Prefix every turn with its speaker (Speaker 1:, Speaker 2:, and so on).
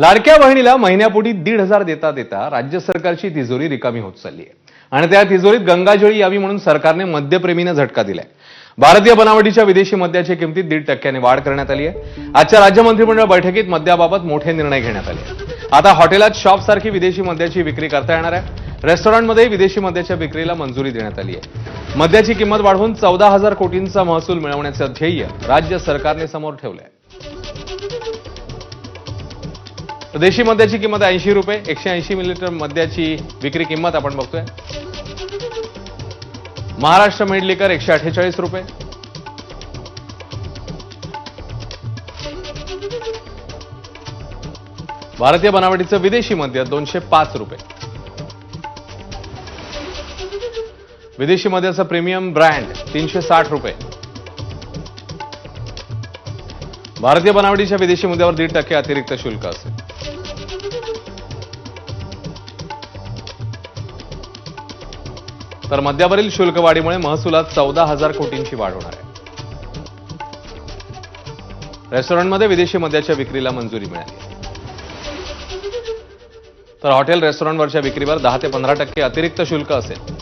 Speaker 1: लाडक्या बहिणीला महिन्यापोटी दीड हजार देता देता राज्य सरकारची तिजोरी रिकामी होत चालली आहे. आणि त्या तिजोरीत गंगाजळी यावी म्हणून सरकारने मद्यप्रेमीनं झटका दिलाय. भारतीय बनावटीच्या विदेशी मद्याच्या किमतीत दीड टक्क्याने वाढ करण्यात आली आहे. आजच्या राज्य मंत्रिमंडळ बैठकीत मद्याबाबत मोठे निर्णय घेण्यात आले आता हॉटेलात शॉपसारखी विदेशी मद्याची विक्री करता येणार आहे. रेस्टॉरंटमध्ये विदेशी मद्याच्या विक्रीला मंजुरी देण्यात आली आहे. मद्याची किंमत वाढवून चौदा हजार कोटींचा महसूल मिळवण्याचं ध्येय राज्य सरकारने समोर ठेवलंय. तर देशी मद्याची किंमत ऐंशी रुपये. एकशे ऐंशी मिलीलिटर मद्याची विक्री किंमत आपण बघतोय. महाराष्ट्र मिड लिकर एकशे अठ्ठेचाळीस रुपये. भारतीय बनावटीचं विदेशी मद्य दोनशे पाच रुपये. विदेशी मद्याचं प्रीमियम ब्रँड तीनशे साठ रुपये. भारतीय बनावटीच्या विदेशी मुद्द्यावर दीड टक्के अतिरिक्त शुल्क असेल. तर मद्यावरील शुल्क वाढीमुळे महसुलात चौदा हजार कोटींची वाढ होणार आहे. रेस्टॉरंटमध्ये विदेशी मद्याच्या विक्रीला मंजुरी मिळाली. तर हॉटेल रेस्टॉरंटवरच्या विक्रीवर दहा ते पंधरा टक्के अतिरिक्त शुल्क असेल.